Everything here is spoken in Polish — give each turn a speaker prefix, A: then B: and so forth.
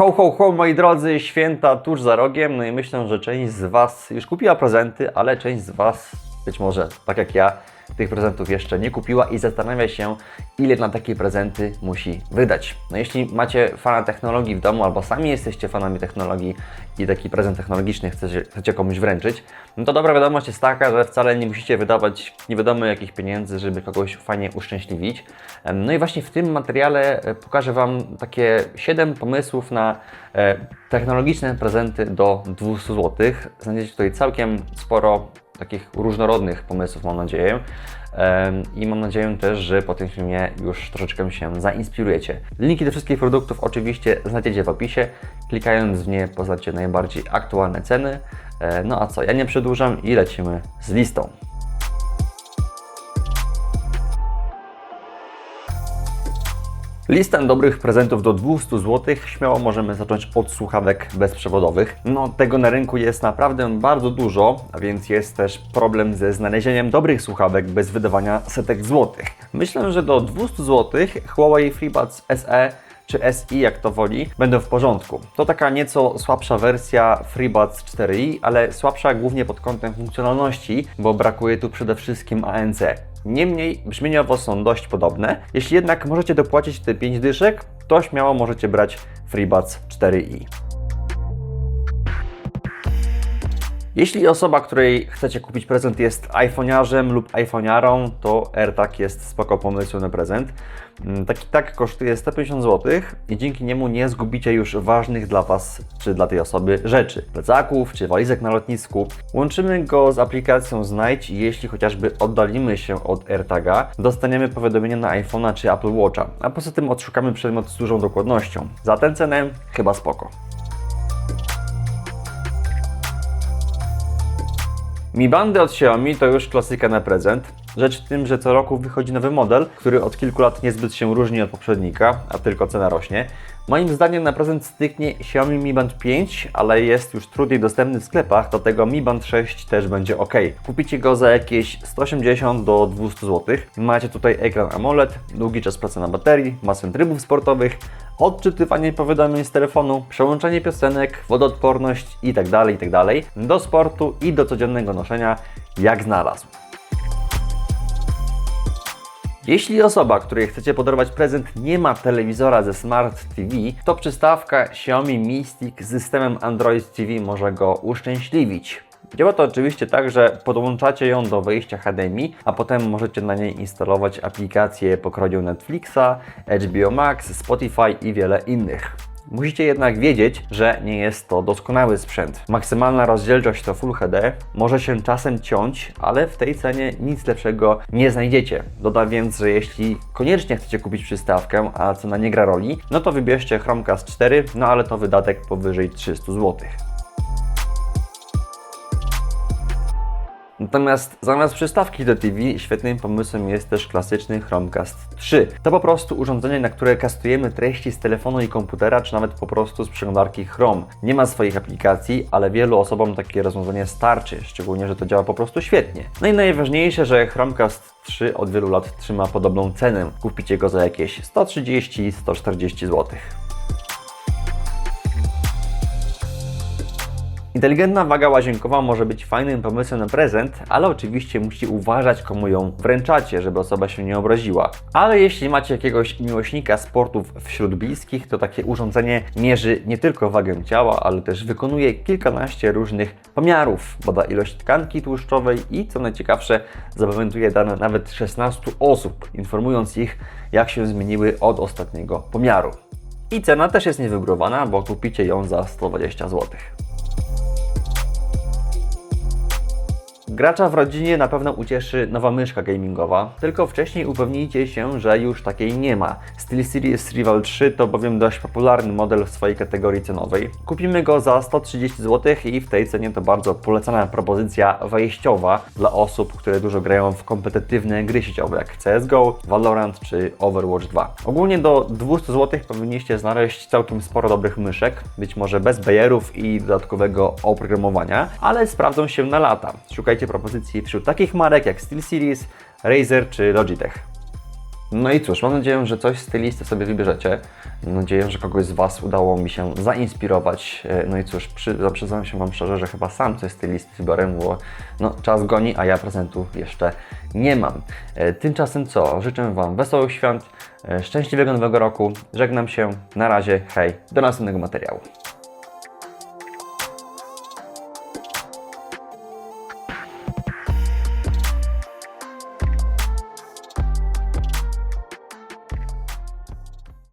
A: Ho, ho, ho, moi drodzy, święta tuż za rogiem. No i myślę, że część z Was już kupiła prezenty, ale część z Was, być może tak jak ja, tych prezentów jeszcze nie kupiła i zastanawia się, ile na takie prezenty musi wydać. No jeśli macie fana technologii w domu, albo sami jesteście fanami technologii i taki prezent technologiczny chcecie, chcecie komuś wręczyć, no to dobra wiadomość jest taka, że wcale nie musicie wydawać nie wiadomo jakich pieniędzy, żeby kogoś fajnie uszczęśliwić. No i właśnie w tym materiale e, pokażę Wam takie 7 pomysłów na e, technologiczne prezenty do 200 zł. Znajdziecie tutaj całkiem sporo takich różnorodnych pomysłów, mam nadzieję. I mam nadzieję też, że po tym filmie już troszeczkę się zainspirujecie. Linki do wszystkich produktów oczywiście znajdziecie w opisie. Klikając w nie poznacie najbardziej aktualne ceny. E, No a co, ja nie przedłużam i lecimy z listą. Listę dobrych prezentów do 200 zł śmiało możemy zacząć od słuchawek bezprzewodowych. No, tego na rynku jest naprawdę bardzo dużo, a więc jest też problem ze znalezieniem dobrych słuchawek bez wydawania setek złotych. Myślę, że do 200 zł Huawei FreeBuds SE czy SI, jak to woli, będą w porządku. To taka nieco słabsza wersja FreeBuds 4i, ale słabsza głównie pod kątem funkcjonalności, bo brakuje tu przede wszystkim ANC. Niemniej brzmieniowo są dość podobne. Jeśli jednak możecie dopłacić te 5 dyszek, to śmiało możecie brać FreeBuds 4i. Jeśli osoba, której chcecie kupić prezent jest iPhone'iarzem lub iPhone'arą, to AirTag jest spoko pomysłem na prezent. Mm, Taki tag kosztuje 150 zł i dzięki niemu nie zgubicie już ważnych dla Was czy dla tej osoby rzeczy, plecaków czy walizek na lotnisku. Łączymy go z aplikacją Znajdź i jeśli chociażby oddalimy się od AirTaga, dostaniemy powiadomienie na iPhone'a czy Apple Watcha, a poza tym odszukamy przedmiot z dużą dokładnością. Za tę cenę chyba spoko. Mi bandy od Xiaomi to już klasyka na prezent. Rzecz w tym, że co roku wychodzi nowy model, który od kilku lat niezbyt się różni od poprzednika, a tylko cena rośnie. Moim zdaniem na prezent styknie Xiaomi Mi Band 5, ale jest już trudniej dostępny w sklepach, do tego Mi Band 6 też będzie ok. Kupicie go za jakieś 180 do 200 zł. Macie tutaj ekran AMOLED, długi czas pracy na baterii, masę trybów sportowych, odczytywanie powiadomień z telefonu, przełączanie piosenek, wodoodporność itd., itd. do sportu i do codziennego noszenia jak znalazł. Jeśli osoba, której chcecie podarować prezent, nie ma telewizora ze Smart TV, to przystawka Xiaomi Mi Stick z systemem Android TV może go uszczęśliwić. Działa to oczywiście tak, że podłączacie ją do wejścia HDMI, a potem możecie na niej instalować aplikacje pokroju Netflixa, HBO Max, Spotify i wiele innych. Musicie jednak wiedzieć, że nie jest to doskonały sprzęt. Maksymalna rozdzielczość to Full HD, może się czasem ciąć, ale w tej cenie nic lepszego nie znajdziecie. Dodam więc, że jeśli koniecznie chcecie kupić przystawkę, a cena nie gra roli, no to wybierzcie Chromecast 4, no ale to wydatek powyżej 300 zł. Natomiast zamiast przystawki do TV, świetnym pomysłem jest też klasyczny Chromecast 3. To po prostu urządzenie, na które kastujemy treści z telefonu i komputera, czy nawet po prostu z przeglądarki Chrome. Nie ma swoich aplikacji, ale wielu osobom takie rozwiązanie starczy, szczególnie, że to działa po prostu świetnie. No i najważniejsze, że Chromecast 3 od wielu lat trzyma podobną cenę. Kupicie go za jakieś 130-140 zł. Inteligentna waga łazienkowa może być fajnym pomysłem na prezent, ale oczywiście musicie uważać, komu ją wręczacie, żeby osoba się nie obraziła. Ale jeśli macie jakiegoś miłośnika sportów wśród bliskich, to takie urządzenie mierzy nie tylko wagę ciała, ale też wykonuje kilkanaście różnych pomiarów. Bada ilość tkanki tłuszczowej i co najciekawsze, zapamiętuje dane nawet 16 osób, informując ich, jak się zmieniły od ostatniego pomiaru. I cena też jest niewygórowana, bo kupicie ją za 120 zł. Gracza w rodzinie na pewno ucieszy nowa myszka gamingowa, tylko wcześniej upewnijcie się, że już takiej nie ma. SteelSeries Rival 3 to bowiem dość popularny model w swojej kategorii cenowej. Kupimy go za 130 zł i w tej cenie to bardzo polecana propozycja wejściowa dla osób, które dużo grają w kompetytywne gry sieciowe jak CSGO, Valorant czy Overwatch 2. Ogólnie do 200 zł powinniście znaleźć całkiem sporo dobrych myszek, być może bez bajerów i dodatkowego oprogramowania, ale sprawdzą się na lata. Szukajcie propozycji wśród takich marek jak SteelSeries, Razer czy Logitech. No i cóż, mam nadzieję, że coś z tej listy sobie wybierzecie. Mam nadzieję, że kogoś z Was udało mi się zainspirować. E, No i cóż, przy, przyznam się Wam szczerze, że chyba sam coś z tej listy wybiorę, bo no, czas goni, a ja prezentu jeszcze nie mam. E, Tymczasem co? Życzę Wam wesołych świąt, e, szczęśliwego nowego roku. Żegnam się. Na razie. Hej. Do następnego materiału.